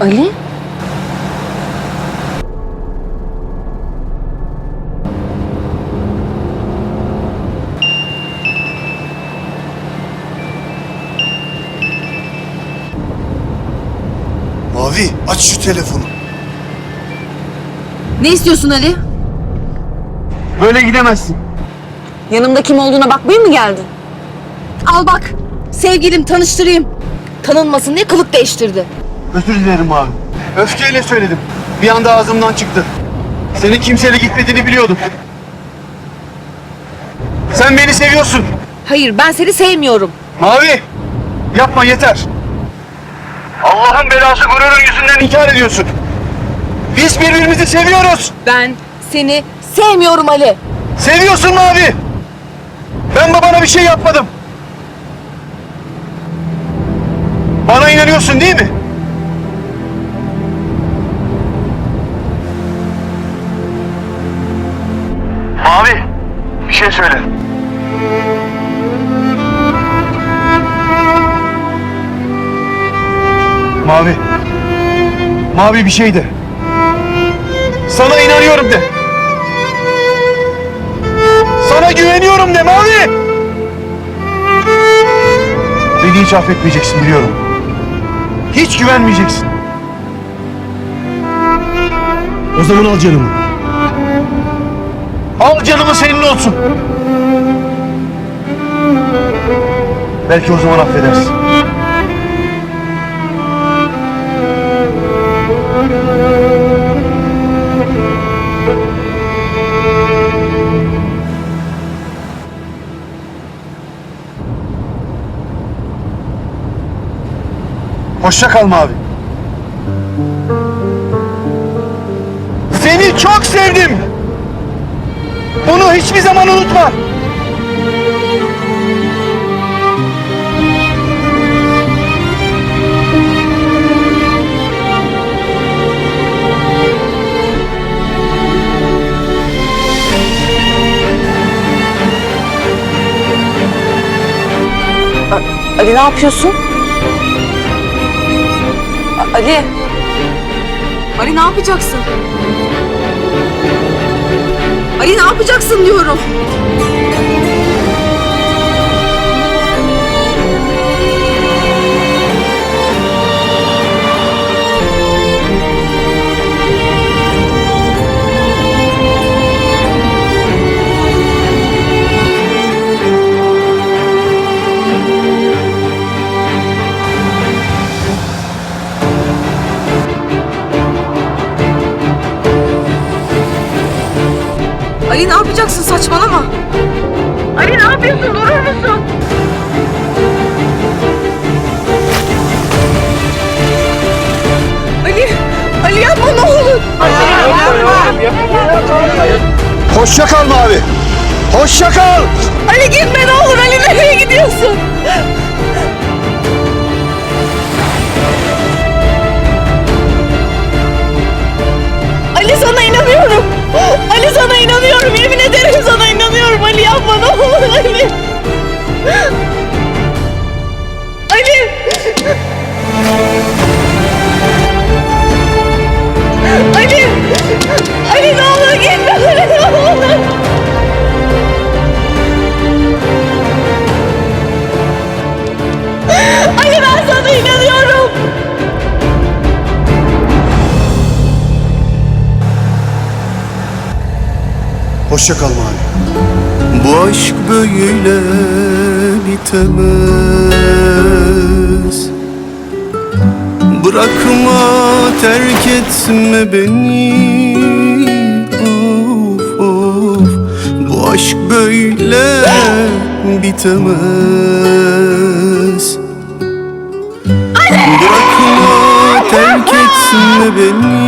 Ali? Mavi aç şu telefonu. Ne istiyorsun Ali? Böyle gidemezsin. Yanımda kim olduğuna bakmaya mı geldin? Al bak. Sevgilim tanıştırayım. Tanınmasın diye kılık değiştirdi. Özür dilerim Mavi. Öfkeyle söyledim. Bir anda ağzımdan çıktı. Senin kimseyle gitmediğini biliyordum. Sen beni seviyorsun. Hayır ben seni sevmiyorum. Mavi yapma yeter. Allah'ın belası gururun yüzünden inkar ediyorsun. Biz birbirimizi seviyoruz. Ben seni sevmiyorum Ali. Seviyorsun Mavi. Ben babana bir şey yapmadım. Bana inanıyorsun değil mi? Mavi, bir şey söyle. Mavi. Mavi bir şey de. Sana inanıyorum de. Sana güveniyorum de Mavi. Beni hiç affetmeyeceksin biliyorum. Hiç güvenmeyeceksin. O zaman al canımı. Al canımı senin olsun. Belki o zaman affedersin. Hoşça kal Mavi. Seni çok sevdim. Bunu hiçbir zaman unutma. Ali ne yapıyorsun? Ali. Ali ne yapacaksın? Ali ne yapacaksın diyorum. Ali ne yapacaksın saçmalama. Ali ne yapıyorsun durur musun? Ali, Ali yapma ne olur. Hoşça kal Mavi. Hoşça kal. Ali gitme ne olur Ali nereye gidiyorsun? Hoşça kal Mavi. Bu aşk böyle bitemez. Bırakma terk etme beni. Of of Bu aşk böyle bitemez. Bırakma terk etme beni